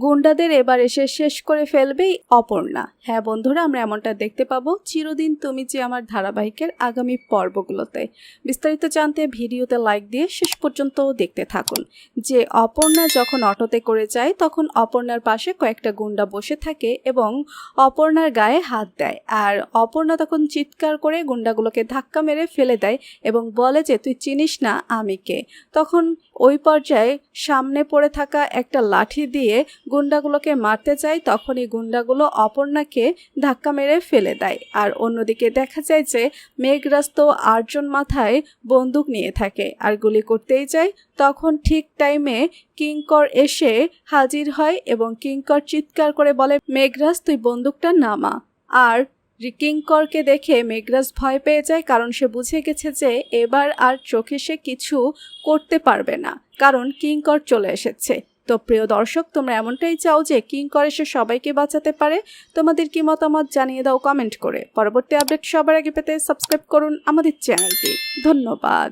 গুন্ডাদের এবার এসে শেষ করে ফেলবেই অপর্ণা। হ্যাঁ বন্ধুরা, আমরা এমনটা দেখতে পাবো। চিরদিন তুমি যে আমার ধারাবাহিকের আগামী পর্বগুলোতে বিস্তারিত জানতে ভিডিওতে লাইক দিয়ে শেষ পর্যন্ত দেখতে থাকুন। যে অপর্ণা যখন অটোতে করে যায়, তখন অপর্ণার পাশে কয়েকটা গুন্ডা বসে থাকে এবং অপর্ণার গায়ে হাত দেয়। আর অপর্ণা তখন চিৎকার করে গুন্ডাগুলোকে ধাক্কা মেরে ফেলে দেয় এবং বলে যে, তুই চিনিস না আমি কে? তখন ওই পর্যায়ে সামনে পড়ে থাকা একটা লাঠি দিয়ে গুন্ডাগুলোকে মারতে যায়, তখনই গুন্ডাগুলো অপর্ণাকে ধাক্কা মেরে ফেলে দেয়। আর অন্যদিকে দেখা যায় যে মেঘরাজ তো আটজন মাথায় বন্দুক নিয়ে থাকে আর গুলি করতেই যায়। তখন ঠিক টাইমে কিঙ্কর এসে হাজির হয় এবং কিঙ্কর চিৎকার করে বলে, মেঘরাজ, তুই বন্দুকটা নামা। আর কিঙ্করকে দেখে মেঘরাজ ভয় পেয়ে যায় কারণ সে বুঝে গেছে যে এবার আর চোখে সে কিছু করতে পারবে না, কারণ কিঙ্কর চলে এসেছে। তো প্রিয় দর্শক, তোমরা এমনটাই চাও যে কিঙ্কর এসে সবাইকে বাঁচাতে পারে? তোমাদের কি মতামত জানিয়ে দাও কমেন্ট করে। পরবর্তী আপডেট সবার আগে পেতে সাবস্ক্রাইব করুন আমাদের চ্যানেলটি। ধন্যবাদ।